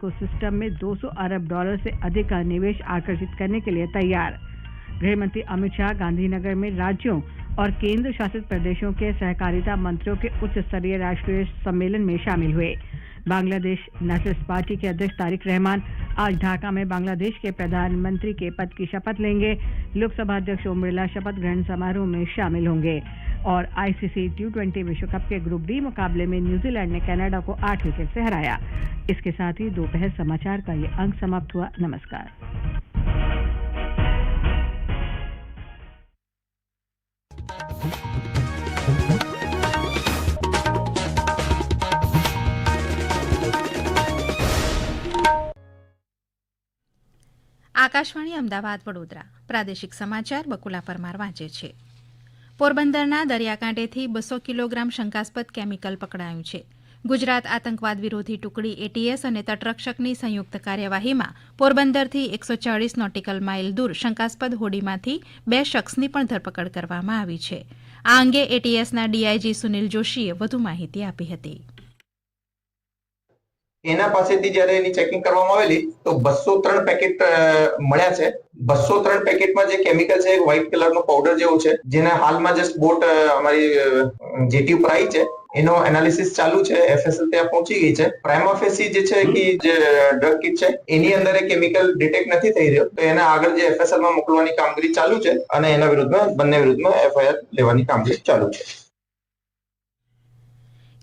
को सिस्टम में 200 अरब डॉलर से अधिक का निवेश आकर्षित करने के लिए तैयार। गृह मंत्री अमित शाह गांधीनगर में राज्यों और केंद्र शासित प्रदेशों के सहकारिता मंत्रियों के उच्च स्तरीय राष्ट्रीय सम्मेलन में शामिल हुए। बांग्लादेश नेशनलिस्ट पार्टी के अध्यक्ष तारिक रहमान आज ढाका में बांग्लादेश के प्रधानमंत्री के पद की शपथ लेंगे। लोकसभा अध्यक्ष ओम बिरला शपथ ग्रहण समारोह में शामिल होंगे और आईसीसी टी ट्वेंटी विश्व कप के ग्रुप डी मुकाबले में न्यूजीलैंड ने कनाडा को आठ विकेट से हराया। इसके साथ ही दोपहर समाचार का ये अंक समाप्त हुआ नमस्कार આકાશવાણી અમદાવાદ વડોદરા પ્રાદેશિક સમાચાર બકુલા પરમાર વાંચે છે પોરબંદરના દરિયાકાંઠેથી બસો કિલોગ્રામ શંકાસ્પદ કેમિકલ પકડાયું છે ગુજરાત આતંકવાદ વિરોધી ટુકડી એટીએસ અને તટરક્ષકની સંયુક્ત કાર્યવાહીમાં પોરબંદરથી એકસો ચાળીસ નોટિકલ માઇલ દૂર શંકાસ્પદ હોડીમાંથી બે શખ્સની પણ ધરપકડ કરવામાં આવી છે. આ અંગે એટીએસના ડીઆઈજી સુનિલ જોશીએ વધુ માહિતી આપી હતી. એના પાસેથી જયારે એની ચેકિંગ કરવામાં આવેલી, તો બસો ત્રણ પેકેટ મળ્યા છે. બસો ત્રણ પેકેટમાં જે કેમિકલ છે વ્હાઇટ કલરનો પાવડર જેવો છે, જેને હાલમાં જસ્ટ બોટ અમારી જેટી ઉપર આવી છે. એનો એનાલિસિસ ચાલુ છે એફએસએલ ત્યાં પહોંચી ગઈ છે. પ્રાઇમોફેસી જે છે કે જે ડ્રગ કિટ છે, એની અંદર એ કેમિકલ ડિટેક્ટ નથી થઈ રહ્યો. તો એને આગળ જે એફએસએલમાં મોકલવાની કામગીરી ચાલુ છે અને એના વિરુદ્ધમાં, બંને વિરુદ્ધમાં એફઆઈઆર લેવાની કામગીરી ચાલુ છે.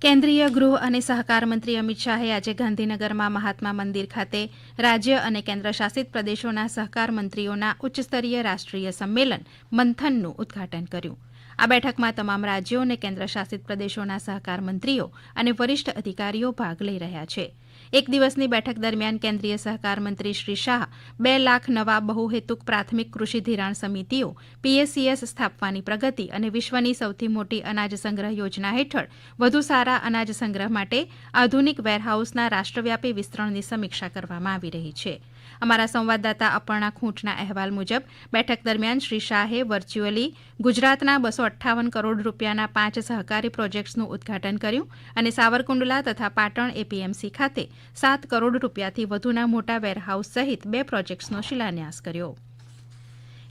કેન્દ્રીય ગૃહ અને સહકાર મંત્રી અમિત શાહે આજે ગાંધીનગરમાં મહાત્મા મંદિર ખાતે રાજ્ય અને કેન્દ્રશાસિત પ્રદેશોના સહકાર મંત્રીઓના ઉચ્ચસ્તરીય રાષ્ટ્રીય સંમેલન મંથનનું ઉદઘાટન કર્યું. આ બેઠકમાં તમામ રાજ્યો અને કેન્દ્રશાસિત પ્રદેશોના સહકાર મંત્રીઓ અને વરિષ્ઠ અધિકારીઓ ભાગ લઈ રહ્યા છે. એક દિવસની બેઠક દરમિયાન કેન્દ્રીય સહકાર મંત્રી શ્રી શાહ બે લાખ નવા બહુહેતુક પ્રાથમિક કૃષિ ધિરાણ સમિતિઓ પીએસીએસ સ્થાપવાની પ્રગતિ અને વિશ્વની સૌથી મોટી અનાજ સંગ્રહ યોજના હેઠળ વધુ સારા અનાજ સંગ્રહ માટે આધુનિક વેરહાઉસના રાષ્ટ્રવ્યાપી વિસ્તરણની સમીક્ષા કરવામાં આવી રહી છે. અમારા સંવાદદાતા અપર્ણા ખૂંટના અહેવાલ મુજબ, બેઠક દરમિયાન શ્રી શાહે વર્ચ્યુઅલી ગુજરાતના બસો અઠ્ઠાવન કરોડ રૂપિયાના પાંચ સહકારી પ્રોજેક્ટ્સનું ઉદઘાટન કર્યું અને સાવરકુંડલા તથા પાટણ એપીએમસી ખાતે સાત કરોડ રૂપિયાથી વધુના મોટા વેરહાઉસ સહિત બે પ્રોજેક્ટ્સનો શિલાન્યાસ કર્યો.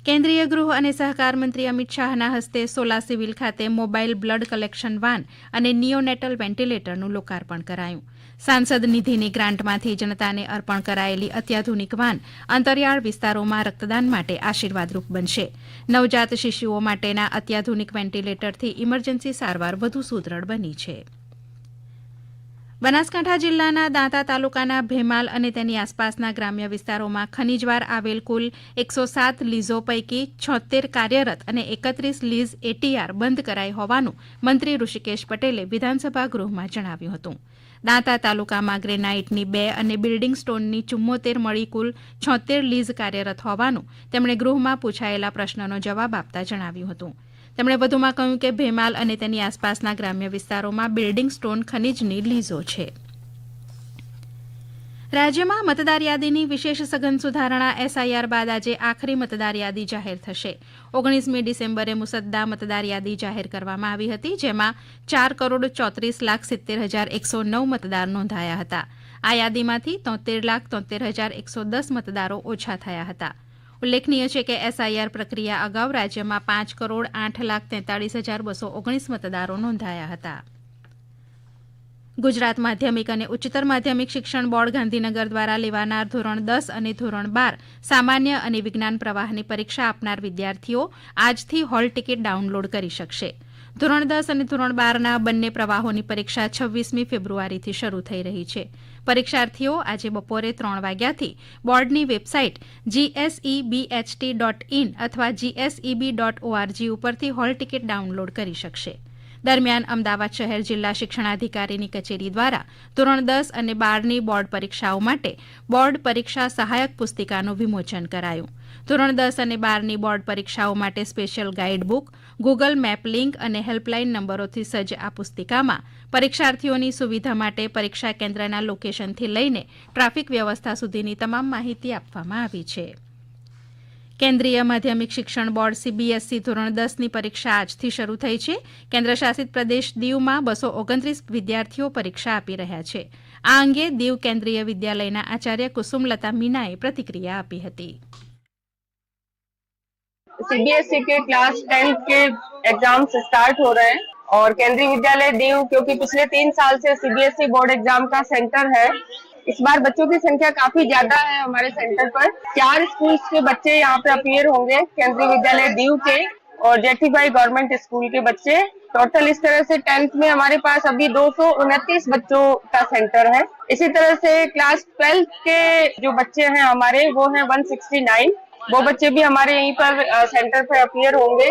કેન્દ્રીય ગૃહ અને સહકાર મંત્રી અમિત શાહના હસ્તે સોલા સિવિલ ખાતે મોબાઈલ બ્લડ કલેક્શન વાન અને નિયોનેટલ વેન્ટિલેટરનું લોકાર્પણ કરાયું. સાંસદ નિધિની ગ્રાન્ટમાંથી જનતાને અર્પણ કરાયેલી અત્યાધુનિક વાન અંતરિયાળ વિસ્તારોમાં રક્તદાન માટે આશીર્વાદરૂપ બનશે. નવજાત શિશુઓ માટેના અત્યાધુનિક વેન્ટિલેટરથી ઇમરજન્સી સારવાર વધુ સુદૃઢ બની છે. બનાસકાંઠા જિલ્લાના દાંતા તાલુકાના ભેમાલ અને તેની આસપાસના ગ્રામ્ય વિસ્તારોમાં ખનીજવાર આવેલ કુલ એકસો સાત લીઝો પૈકી છોતેર કાર્યરત અને એકત્રીસ લીઝ એટીઆર બંધ કરાઈ હોવાનું મંત્રી ઋષિકેશ પટેલે વિધાનસભા ગૃહમાં જણાવ્યું હતું. દાંતા તાલુકામાં ગ્રેનાઇટની બે અને બિલ્ડિંગ સ્ટોનની ચુમ્મોતેર મળી કુલ છોતેર લીઝ કાર્યરત હોવાનું તેમણે ગૃહમાં પૂછાયેલા પ્રશ્નનો જવાબ આપતા જણાવ્યું હતું. તેમણે વધુમાં કહ્યું કે ભેમાલ અને તેની આસપાસના ગ્રામ્ય વિસ્તારોમાં બિલ્ડિંગ સ્ટોન ખનીજની લીઝો છે. રાજ્યમાં મતદાર યાદીની વિશેષ સઘન સુધારણા એસઆઈઆર બાદ આજે આખરી મતદાર યાદી જાહેર થશે. ઓગણીસમી ડિસેમ્બરે મુસદ્દા મતદાર યાદી જાહેર કરવામાં આવી હતી, જેમાં ચાર કરોડ ચોત્રીસ લાખ સિત્તેર હજાર એકસો નવ મતદાર નોંધાયા હતા. આ યાદીમાંથી તોતેર લાખ તોતેર હજાર એકસો દસ મતદારો ઓછા થયા હતા. ઉલ્લેખનીય છે કે એસઆઈઆર પ્રક્રિયા અગાઉ રાજ્યમાં પાંચ કરોડ આઠ લાખ તેતાળીસ હજાર બસો ઓગણીસ મતદારો નોંધાયા હતા. ગુજરાત માધ્યમિક અને ઉચ્ચતર માધ્યમિક શિક્ષણ બોર્ડ ગાંધીનગર દ્વારા લેવાનાર ધોરણ દસ અને ધોરણ બાર સામાન્ય અને વિજ્ઞાન પ્રવાહની પરીક્ષા આપનાર વિદ્યાર્થીઓ આજથી હોલ ટિકિટ ડાઉનલોડ કરી શકશે. ધોરણ દસ અને ધોરણ બારના બંને પ્રવાહોની પરીક્ષા છવ્વીસમી ફેબ્રુઆરીથી શરૂ થઈ રહી છે. પરીક્ષાર્થીઓ આજે બપોરે ત્રણ વાગ્યાથી બોર્ડની વેબસાઇટ જીએસઈબીએચટી ડોટ ઇન અથવા જીએસઈબી ડોટ ઓઆરજી ઉપરથી હોલ ટિકિટ ડાઉનલોડ કરી શકશે. દરમિયાન અમદાવાદ શહેર જિલ્લા શિક્ષણાધિકારીની કચેરી દ્વારા ધોરણ દસ અને બારની બોર્ડ પરીક્ષાઓ માટે બોર્ડ પરીક્ષા સહાયક પુસ્તિકાનું વિમોચન કરાયું. ધોરણ દસ અને બારની બોર્ડ પરીક્ષાઓ માટે special guide book, Google map link અને હેલ્પલાઇન નંબરોથી સજ્જ આ પુસ્તિકામાં પરીક્ષાર્થીઓની સુવિધા માટે પરીક્ષા કેન્દ્રના લોકેશનથી લઈને ટ્રાફિક વ્યવસ્થા સુધીની તમામ માહિતી આપવામાં આવી છે. કેન્દ્રીય માધ્યમિક શિક્ષણ બોર્ડ સીબીએસઈ ધોરણ દસની પરીક્ષા આજથી શરૂ થઈ છે કેન્દ્રશાસિત પ્રદેશ દીવમાં બસો ઓગણત્રીસ વિદ્યાર્થીઓ પરીક્ષા આપી રહ્યા છે આ અંગે દીવ કેન્દ્રીય વિદ્યાલયના આચાર્ય કુસુમલતા મીનાએ પ્રતિક્રિયા આપી હતી सीबीएसई के क्लास टेंथ के एग्जाम्स स्टार्ट हो रहे हैं और केंद्रीय विद्यालय दीव, क्योंकि पिछले तीन साल से सीबीएसई बोर्ड एग्ज़ाम का सेंटर है। इस बार बच्चों की संख्या काफ़ी ज़्यादा है हमारे सेंटर पर। चार स्कूल के बच्चे यहाँ पे अपियर होंगे, केंद्रीय विद्यालय दीव के और जेठीबाई गवर्नमेंट स्कूल के बच्चे। टोटल इस तरह से टेंथ में हमारे पास अभी दो सौ उनतीस बच्चों का सेंटर है। इसी तरह से क्लास ट्वेल्थ के जो बच्चे हैं हमारे, वो हैं 169 वो बच्चे भी हमारे यहीं पर सेंटर पर अपियर होंगे।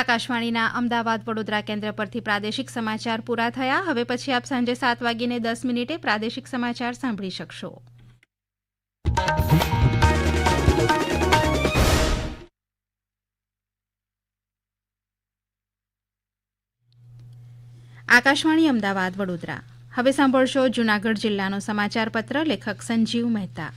આકાશવાણીના અમદાવાદ વડોદરા કેન્દ્ર પરથી પ્રાદેશિક સમાચાર પૂરા થયા. હવે પછી આપ સાંજે સાત વાગીને દસ મિનિટે પ્રાદેશિક સમાચાર સાંભળી શકશો. આકાશવાણી અમદાવાદ વડોદરા. હવે સાંભળશો જૂનાગઢ જિલ્લાનો સમાચાર પત્ર લેખક સંજીવ મહેતા.